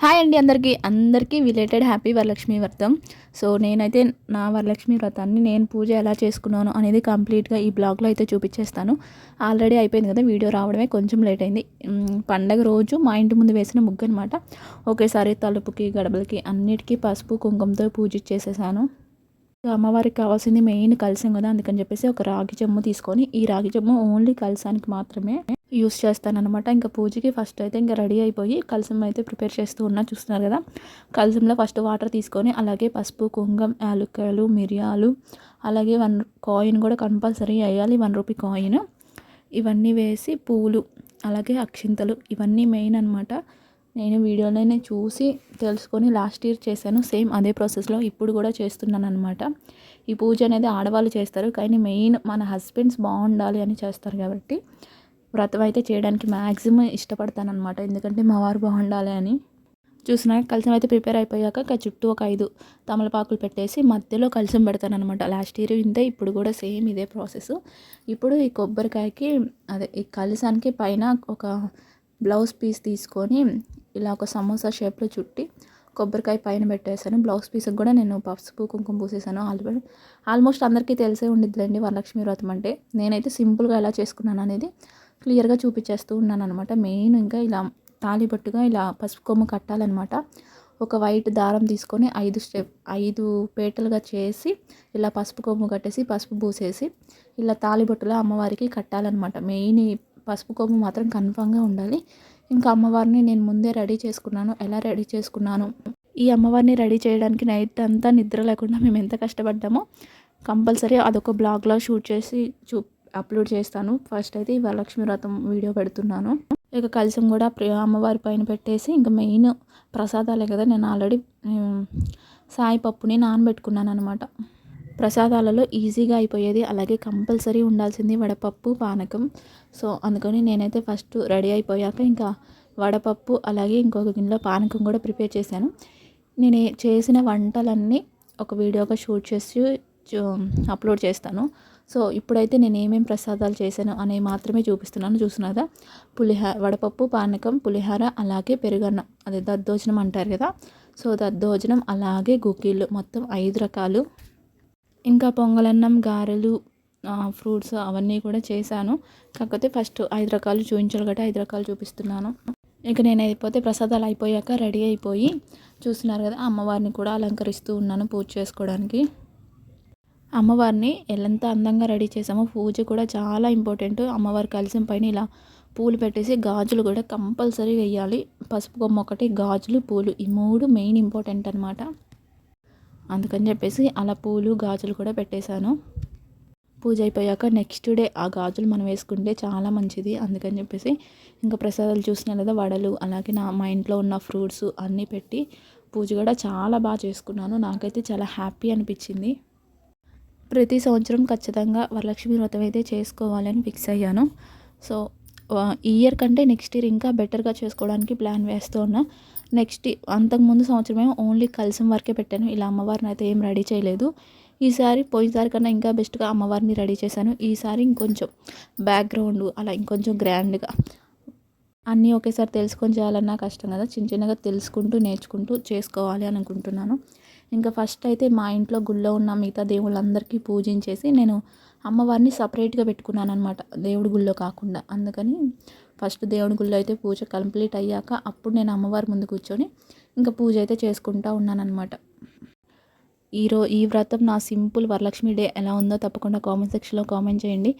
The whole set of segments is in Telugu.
హాయ్ అండి అందరికీ. అందరికీ రిలేటెడ్ హ్యాపీ వరలక్ష్మి వ్రతం. సో నేనైతే నా వరలక్ష్మి వ్రతాన్ని నేను పూజ ఎలా చేసుకున్నాను అనేది కంప్లీట్గా ఈ బ్లాగ్లో అయితే చూపించేస్తాను. ఆల్రెడీ అయిపోయింది కదా వీడియో రావడమే కొంచెం లేట్ అయింది. పండగ రోజు మా ఇంటి ముందు వేసిన ముగ్గు అనమాట ఒకేసారి తలుపుకి గడపలకి అన్నిటికీ పసుపు కుంకుమతో పూజ చేసేసాను అమ్మవారికి కావాల్సింది మెయిన్ కలిసం కదా అందుకని చెప్పేసి ఒక రాగి చెమ్ము తీసుకొని ఈ రాగి చెమ్ము ఓన్లీ కలసానికి మాత్రమే యూస్ చేస్తానమాట ఇంకా పూజకి ఫస్ట్ అయితే ఇంకా రెడీ అయిపోయి కలసం అయితే ప్రిపేర్ చేస్తూ ఉన్నా చూస్తున్నారు కదా. కలసంలో ఫస్ట్ వాటర్ తీసుకొని అలాగే పసుపు కుంగం యాలక్కాయలు మిరియాలు అలాగే వన్ కాయిన్ కూడా కంపల్సరీ వేయాలి. One rupee coin. ఇవన్నీ వేసి పూలు అలాగే అక్షింతలు ఇవన్నీ మెయిన్ అనమాట నేను వీడియోలోనే చూసి తెలుసుకొని లాస్ట్ ఇయర్ చేశాను. సేమ్ అదే ప్రాసెస్లో ఇప్పుడు కూడా చేస్తున్నాను అనమాట ఈ పూజ అనేది ఆడవాళ్ళు చేస్తారు. కానీ మెయిన్ మన హస్బెండ్స్ బాగుండాలి అని చేస్తారు కాబట్టి వ్రతం అయితే చేయడానికి మ్యాక్సిమం ఇష్టపడతాను అనమాట ఎందుకంటే మా వారు బాగుండాలి అని. చూసినా కలిసం అయితే ప్రిపేర్ అయిపోయాక చుట్టూ ఒక ఐదు తమలపాకులు పెట్టేసి మధ్యలో కలిసం పెడతాను అనమాట లాస్ట్ ఇయర్ ఇంతే ఇప్పుడు కూడా సేమ్ ఇదే ప్రాసెస్. ఇప్పుడు ఈ కొబ్బరికాయకి అదే ఈ కలిసానికి పైన ఒక బ్లౌజ్ పీస్ తీసుకొని ఇలా ఒక సమోసా షేప్లో చుట్టి కొబ్బరికాయ పైన పెట్టేశాను. బ్లౌజ్ పీస్కి కూడా నేను పసుపు కుంకుమ పూసేసాను ఆల్రెడీ ఆల్మోస్ట్ అందరికీ తెలిసే ఉండిద్దిలేండి వరలక్ష్మి వ్రతం అంటే. నేనైతే సింపుల్గా ఎలా చేసుకున్నాను అనేది క్లియర్గా చూపించేస్తూ ఉన్నాను అనమాట మెయిన్ ఇంకా ఇలా తాలిబట్టుగా ఇలా పసుపు కొమ్ము కట్టాలన్నమాట. ఒక వైట్ దారం తీసుకొని ఐదు స్టెప్ ఐదు పేటలుగా చేసి ఇలా పసుపు కొమ్ము కట్టేసి పసుపు పూసేసి ఇలా తాలిబొట్టులో అమ్మవారికి కట్టాలన్నమాట. మెయిన్ పసుపు కొమ్ము మాత్రం కన్ఫామ్గా ఉండాలి. ఇంకా అమ్మవారిని నేను ముందే రెడీ చేసుకున్నాను. ఎలా రెడీ చేసుకున్నాను? ఈ అమ్మవారిని రెడీ చేయడానికి నైట్ అంతా నిద్ర లేకుండా మేము ఎంత కష్టపడ్డామో కంపల్సరీ అదొక బ్లాగ్లో షూట్ చేసి చూ అప్లోడ్ చేస్తాను. ఫస్ట్ అయితే వరలక్ష్మి వ్రతం వీడియో పెడుతున్నాను. ఇక కలిసం కూడా అమ్మవారి పైన పెట్టేసి ఇంకా మెయిన్ ప్రసాదాలే కదా. నేను ఆల్రెడీ సాయి పప్పుని నానబెట్టుకున్నాను అనమాట ప్రసాదాలలో ఈజీగా అయిపోయేది అలాగే కంపల్సరీ ఉండాల్సింది వడపప్పు పానకం. సో అందుకని నేనైతే ఫస్ట్ రెడీ అయిపోయాక ఇంకా వడపప్పు అలాగే ఇంకొక గిన్నెలో పానకం కూడా ప్రిపేర్ చేశాను. నేను చేసిన వంటలన్నీ ఒక వీడియోగా షూట్ చేసి అప్లోడ్ చేస్తాను. సో ఇప్పుడైతే నేను ఏమేమి ప్రసాదాలు చేశాను అనేవి మాత్రమే చూపిస్తున్నాను. చూస్తున్నారా పులిహార వడపప్పు పానకం పులిహార అలాగే పెరుగన్నం. అదే దద్దోజనం అంటారు కదా? సో దద్దోజనం అలాగే గుగ్గిళ్ళు మొత్తం ఐదు రకాలు. ఇంకా పొంగలన్నం గారెలు ఫ్రూట్స్ అవన్నీ కూడా చేశాను. కాకపోతే ఫస్ట్ ఐదు రకాలు చూపించాలి కాబట్టి ఐదు రకాలు చూపిస్తున్నాను. ఇక నేను అయిపోతే ప్రసాదాలు అయిపోయాక రెడీ అయిపోయి చూస్తున్నారు కదా? అమ్మవారిని కూడా అలంకరిస్తూ ఉన్నాను పూజ చేసుకోవడానికి. అమ్మవారిని ఎంత అందంగా రెడీ చేసామో పూజ కూడా చాలా ఇంపార్టెంట్. అమ్మవారి కలిసిన పైన ఇలా పూలు పెట్టేసి గాజులు కూడా కంపల్సరీ వేయాలి పసుపు కొమ్మ ఒకటి గాజులు పూలు ఈ మూడు మెయిన్ ఇంపార్టెంట్ అనమాట అందుకని చెప్పేసి అలా పూలు గాజులు కూడా పెట్టేశాను. పూజ అయిపోయాక నెక్స్ట్ డే ఆ గాజులు మనం వేసుకుంటే చాలా మంచిది. అందుకని చెప్పేసి ఇంకా ప్రసాదాలు చూసినా లేదా వడలు అలాగే నా మా ఇంట్లో ఉన్న ఫ్రూట్స్ అన్నీ పెట్టి పూజ కూడా చాలా బాగా చేసుకున్నాను. నాకైతే చాలా హ్యాపీ అనిపించింది. ప్రతి సంవత్సరం ఖచ్చితంగా వరలక్ష్మి వ్రతం అయితే చేసుకోవాలని ఫిక్స్ అయ్యాను. సో ఈ ఇయర్ కంటే నెక్స్ట్ ఇయర్ ఇంకా బెటర్గా చేసుకోవడానికి ప్లాన్ వేస్తూ ఉన్నా. నెక్స్ట్ అంతకుముందు సంవత్సరం ఏమో ఓన్లీ కలిసం వరకే పెట్టాను. ఇలా అమ్మవారిని అయితే ఏం రెడీ చేయలేదు. ఈసారి పోయినసారి కన్నా ఇంకా బెస్ట్గా అమ్మవారిని రెడీ చేశాను. ఈసారి ఇంకొంచెం బ్యాక్గ్రౌండ్ అలా ఇంకొంచెం గ్రాండ్గా. అన్నీ ఒకేసారి తెలుసుకొని చేయాలన్నా కష్టం కదా. చిన్న చిన్నగా తెలుసుకుంటూ నేర్చుకుంటూ చేసుకోవాలి అని అనుకుంటున్నాను. ఇంకా ఫస్ట్ అయితే మా ఇంట్లో గుళ్ళో ఉన్న మిగతా దేవుళ్ళందరికీ పూజించేసి నేను అమ్మవారిని సపరేట్గా పెట్టుకున్నాను అనమాట దేవుడి గుళ్ళో కాకుండా. అందుకని ఫస్ట్ దేవుడి గుళ్ళో అయితే పూజ కంప్లీట్ అయ్యాక అప్పుడు నేను అమ్మవారి ముందు కూర్చొని ఇంకా పూజ అయితే చేసుకుంటూ ఉన్నానన్నమాట. ఈరో ఈ వ్రతం నా సింపుల్ వరలక్ష్మి డే ఎలా ఉందో తప్పకుండా కామెంట్ సెక్షన్లో కామెంట్ చేయండి.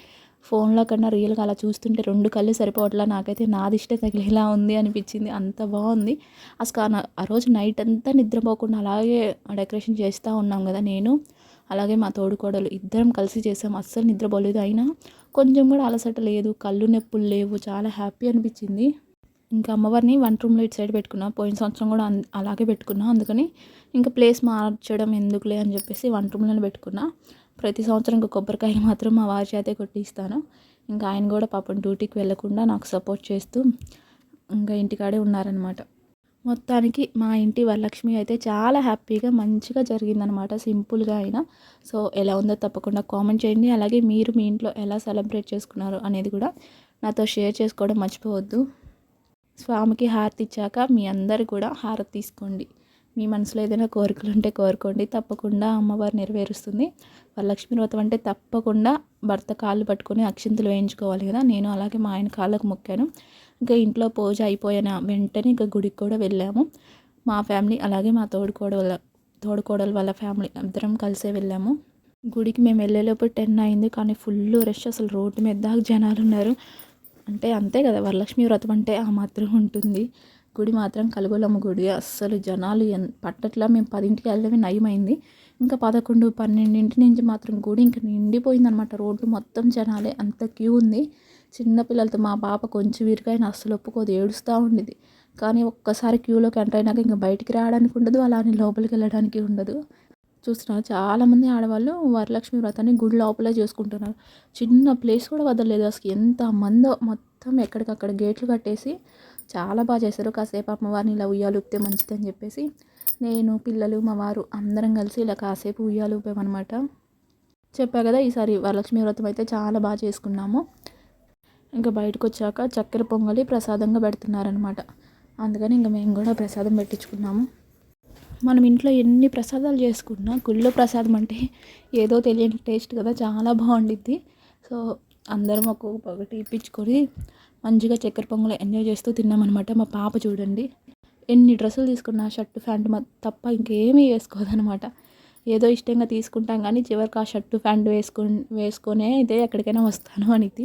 ఫోన్లో కన్నా రియల్గా అలా చూస్తుంటే రెండు కళ్ళు సరిపోవట్లా. నాకైతే నాదిష్టే తగిలేలా ఉంది అనిపించింది. అంత బాగుంది. అసలు ఆ రోజు నైట్ అంతా నిద్రపోకుండా అలాగే డెకరేషన్ చేస్తూ ఉన్నాం కదా నేను. అలాగే మా తోడుకోడలు ఇద్దరం కలిసి చేసాం. అస్సలు నిద్రపోలేదు అయినా. కొంచెం కూడా అలసట లేదు. కళ్ళు నొప్పులు లేవు. చాలా హ్యాపీ అనిపించింది. ఇంకా అమ్మవారిని వన్ రూమ్లో ఇటు సైడ్ పెట్టుకున్నా. పోయిన సంవత్సరం కూడా అలాగే పెట్టుకున్నా. అందుకని ఇంకా ప్లేస్ మార్చడం ఎందుకులే అని చెప్పేసి వన్ రూమ్లోనే పెట్టుకున్నా. ప్రతి సంవత్సరం ఇంకా కొబ్బరికాయలు మాత్రం మా వారి చేతే కొట్టిస్తాను. ఇంకా ఆయన కూడా పాపం డ్యూటీకి వెళ్ళకుండా నాకు సపోర్ట్ చేస్తూ ఇంకా ఇంటికాడే ఉన్నారనమాట మొత్తానికి మా ఇంటి వరలక్ష్మి అయితే చాలా హ్యాపీగా మంచిగా జరిగిందనమాట సింపుల్గా అయినా. సో ఎలా ఉందో తప్పకుండా కామెంట్ చేయండి. అలాగే మీరు మీ ఇంట్లో ఎలా సెలబ్రేట్ చేసుకున్నారు అనేది కూడా నాతో షేర్ చేసుకోవడం మర్చిపోవద్దు. స్వామికి హారతి ఇచ్చాక మీ అందరు కూడా హారతి తీసుకోండి. మీ మనసులో ఏదైనా కోరికలు ఉంటే కోరుకోండి. తప్పకుండా అమ్మవారు నెరవేరుస్తుంది. వరలక్ష్మి వ్రతం అంటే తప్పకుండా భర్త కాళ్ళు పట్టుకొని అక్షింతలు వేయించుకోవాలి కదా. నేను అలాగే మా ఆయన కాళ్ళకు మొక్కాను. ఇంకా ఇంట్లో పూజ అయిపోయిన వెంటనే ఇంకా గుడికి కూడా వెళ్ళాము. మా ఫ్యామిలీ అలాగే మా తోడుకోడల తోడుకోడలు వాళ్ళ ఫ్యామిలీ అందరం కలిసే వెళ్ళాము. గుడికి మేము వెళ్ళేలోపు టెన్ అయింది కానీ ఫుల్ రష్ అసలు రోడ్డు మీద దాకా జనాలు ఉన్నారు. అంటే అంతే కదా వరలక్ష్మి వ్రతం అంటే ఆ మాత్రం ఉంటుంది. గుడి మాత్రం కలుగులమ్మ గుడి. అస్సలు జనాలు ఎన్ పట్టట్లా మేము పదింటికి వెళ్ళడమే నయమైంది. ఇంకా పదకొండు పన్నెండింటి నుంచి మాత్రం గుడి ఇంకా నిండిపోయింది అనమాట రోడ్డు మొత్తం జనాలే అంత క్యూ ఉంది. చిన్నపిల్లలతో మా పాప కొంచెం వీరికైనా అస్సలు ఒప్పుకోదు ఏడుస్తూ ఉండేది కానీ ఒక్కసారి క్యూలోకి ఎంటర్ అయినాక ఇంకా బయటికి రావడానికి ఉండదు అలానే లోపలికి వెళ్ళడానికి ఉండదు. చూస్తున్నారు చాలామంది ఆడవాళ్ళు వరలక్ష్మి వ్రతాన్ని గుడి లోపలే చేసుకుంటున్నారు. చిన్న ప్లేస్ కూడా వదలలేదు అసలు. ఎంత మందో మొత్తం ఎక్కడికక్కడ గేట్లు కట్టేసి చాలా బాగా చేశారు. కాసేపు అమ్మవారిని ఇలా ఉయ్యాలు ఊపితే మంచిదని చెప్పేసి నేను పిల్లలు మా వారు అందరం కలిసి ఇలా కాసేపు ఉయ్యాలు ఊపామన్నమాట. చెప్పా కదా ఈసారి వరలక్ష్మి వ్రతం అయితే చాలా బాగా చేసుకున్నాము. ఇంకా బయటకు వచ్చాక చక్కెర పొంగలి ప్రసాదంగా పెడుతున్నారనమాట అందుకని ఇంకా మేము కూడా ప్రసాదం పెట్టించుకున్నాము. మనం ఇంట్లో ఎన్ని ప్రసాదాలు చేసుకున్నా గుళ్ళో ప్రసాదం అంటే ఏదో తెలియని టేస్ట్ కదా చాలా బాగుండిద్ది. సో అందరం ఒక్కొక్కటి ఇప్పించుకొని మంచిగా చక్కెర పొంగల్ ఎంజాయ్ చేస్తూ తిన్నామన్నమాట మా పాప చూడండి. ఎన్ని డ్రెస్సులు తీసుకున్నా షర్టు ప్యాంటు తప్ప ఇంకేమీ వేసుకోదనమాట ఏదో ఇష్టంగా తీసుకుంటాం కానీ చివరికి ఆ షర్టు ప్యాంటు వేసుకు వేసుకునే అయితే ఎక్కడికైనా వస్తాను అనేది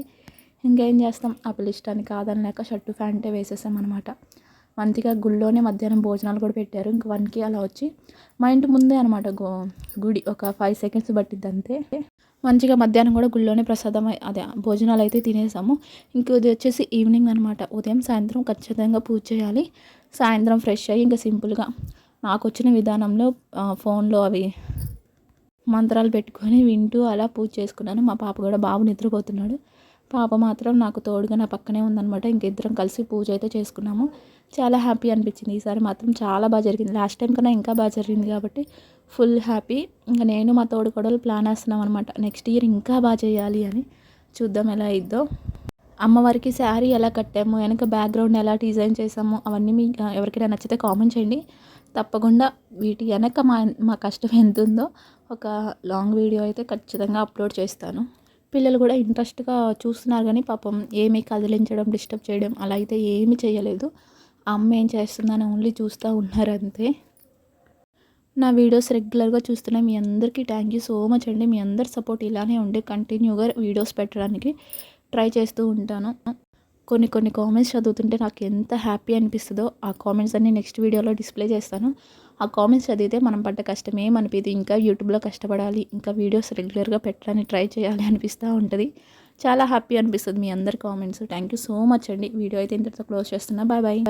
ఇంకేం చేస్తాం? ఆ పిల్ల కాదని కాదనలేక షర్టు ప్యాంటే వేసేసామన్నమాట. అనమాట మంచిగా గుళ్ళోనే మధ్యాహ్నం భోజనాలు కూడా పెట్టారు. ఇంక వన్కి అలా వచ్చి మా ఇంటి ముందే అనమాట గుడి. ఒక ఫైవ్ సెకండ్స్ పట్టిద్ది అంతే. మంచిగా మధ్యాహ్నం కూడా గుళ్ళోనే ప్రసాదం అదే భోజనాలు అయితే తినేసాము. ఇంకది వచ్చేసి ఈవినింగ్ అనమాట ఉదయం సాయంత్రం ఖచ్చితంగా పూజ చేయాలి. సాయంత్రం ఫ్రెష్ అయ్యి ఇంకా సింపుల్గా నాకు వచ్చిన విధానంలో ఫోన్లో అవి మంత్రాలు పెట్టుకొని వింటూ అలా పూజ చేసుకున్నాను. మా పాప కూడా బాబు నిద్రపోతున్నాడు. పాప మాత్రం నాకు తోడుగా నా పక్కనే ఉందనమాట ఇంకిద్దరం కలిసి పూజ అయితే చేసుకున్నాము. చాలా హ్యాపీ అనిపించింది. ఈసారి మాత్రం చాలా బాగా జరిగింది. లాస్ట్ టైం కన్నా ఇంకా బాగా జరిగింది కాబట్టి ఫుల్ హ్యాపీ. ఇంకా నేను మా తోడు కొడలు ప్లాన్ వేస్తున్నాం అనమాట నెక్స్ట్ ఇయర్ ఇంకా బాగా చేయాలి అని. చూద్దాం ఎలా అయిద్దో. అమ్మవారికి శారీ ఎలా కట్టాము వెనక బ్యాక్గ్రౌండ్ ఎలా డిజైన్ చేసాము అవన్నీ మీకు ఎవరికైనా నచ్చితే కామెంట్ చేయండి. తప్పకుండా వీటి వెనక మా మా కష్టం ఎంత ఉందో ఒక లాంగ్ వీడియో అయితే ఖచ్చితంగా అప్లోడ్ చేస్తాను. పిల్లలు కూడా ఇంట్రెస్ట్గా చూస్తున్నారు కానీ పాపం ఏమీ కదిలించడం డిస్టర్బ్ చేయడం అలా అయితే ఏమీ చేయలేదు. అమ్మ ఏం చేస్తుందని ఓన్లీ చూస్తూ ఉన్నారు అంతే. నా వీడియోస్ రెగ్యులర్గా చూస్తున్న మీ అందరికీ థ్యాంక్ యూ సో మచ్ అండి. మీ అందరి సపోర్ట్ ఇలానే ఉండి కంటిన్యూగా వీడియోస్ పెట్టడానికి ట్రై చేస్తూ ఉంటాను. కొన్ని కొన్ని కామెంట్స్ చదువుతుంటే నాకు ఎంత హ్యాపీ అనిపిస్తుందో ఆ కామెంట్స్ అన్ని నెక్స్ట్ వీడియోలో డిస్ప్లే చేస్తాను. ఆ కామెంట్స్ చదివితే మనం పడ్డ కష్టం ఏమనిపించదు ఇంకా యూట్యూబ్లో కష్టపడాలి ఇంకా వీడియోస్ రెగ్యులర్గా పెట్టడానికి ట్రై చేయాలి అనిపిస్తూ ఉంటుంది. చాలా హ్యాపీ అనిపిస్తుంది మీ అందరి comments. Thank you so much అండి. వీడియో అయితే ఇంతటితో క్లోజ్ చేస్తున్నా. Bye bye.